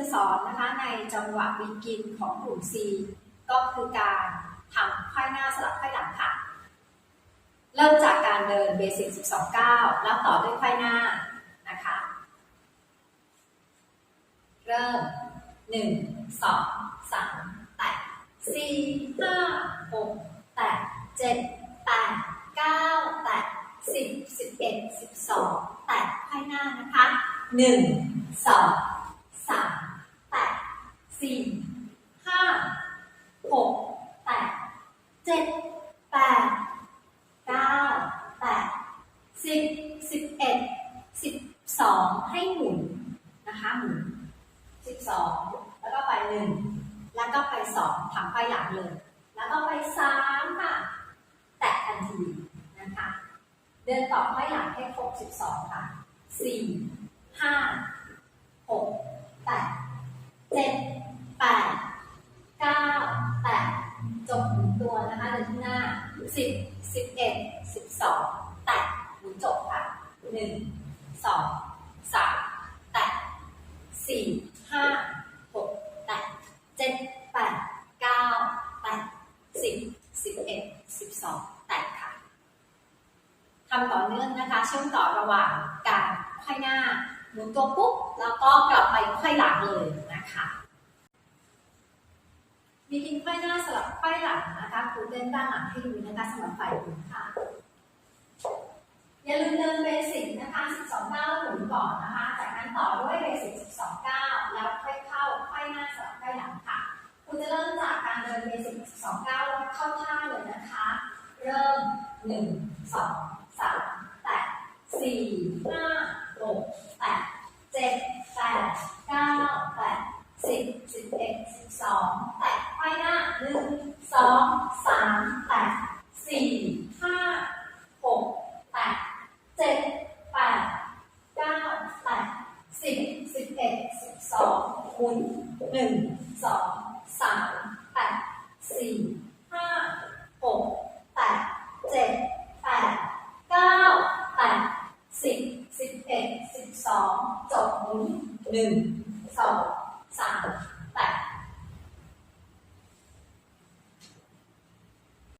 จะสอนนะคะในจังหวะบีกินของกลุ่ม C ก็คือการทำไขว้หน้าสลับไขว้หลังค่ะ เริ่มจากการเดินเบสิก12ก้าวแล้วต่อด้วยไขว้หน้านะคะ เริ่ม 1 2 3แตะ4 5 6แตะ7 8 9แตะ10 11 12 แตะไขว้หน้านะคะ 1 2 3 4 5 6แตะ7 8 9แปดสิบสิบเอ็ดสิบสองให้หมุนนะคะหมุนสิบสองแล้วก็ไปหนึ่งแล้วก็ไปสองทำไปหลังเลย แล้วก็ไปสามค่ะ แตะทันทีนะคะ เดินต่อไปหลังให้ครบสิบสองค่ะสี่ห้าหกแปดเจ็ด สิบสิบเอ็ดสิบสองแตะหมุนจบค่ะหนึ่งสองสามแตะสี่ห้าหกแตะเจ็ดแปดเก้าแตะสิบสิบเอ็ดสิบสองแตะค่ะทำต่อเนื่องนะคะ เชื่อมต่อระหว่างการไขว้หน้าหมุนตัวปุ๊บ แล้วก็กลับไปไขว้หลังเลยนะคะ มีทิ้งไขว้หน้าสลับไขว้หลังนะคะคุณเต้นด้านหลังให้ดูนะคะสำหรับฝ่ายหญิงค่ะ อย่าลืมเดินเบสิกนะคะ 12ก้าวหมุนก่อนนะคะ จากนั้นต่อด้วยเบสิก12ก้าวแล้วค่อยเข้าไขว้หน้าสลับไขว้หลังค่ะคุณจะเริ่มจากการเดินเบสิก12ก้าวแล้วเข้าท่าเลยนะคะ เริ่ม 1 2 3 8 4 5 6 8 7 8 9 8 10 11 12 8 หนึ่งสองสามแปดสี่ห้าหกแปดเจ็ดแปดเก้าแปดสิบสิบเอ็ดสิบสองหมุหนึ่งสองสามแปดสี่ห้าหกแปดเจ็ดแปดเก้าแปดสิบสิบเอ็ดสิบสองจบหมุหนึ่งสองสาม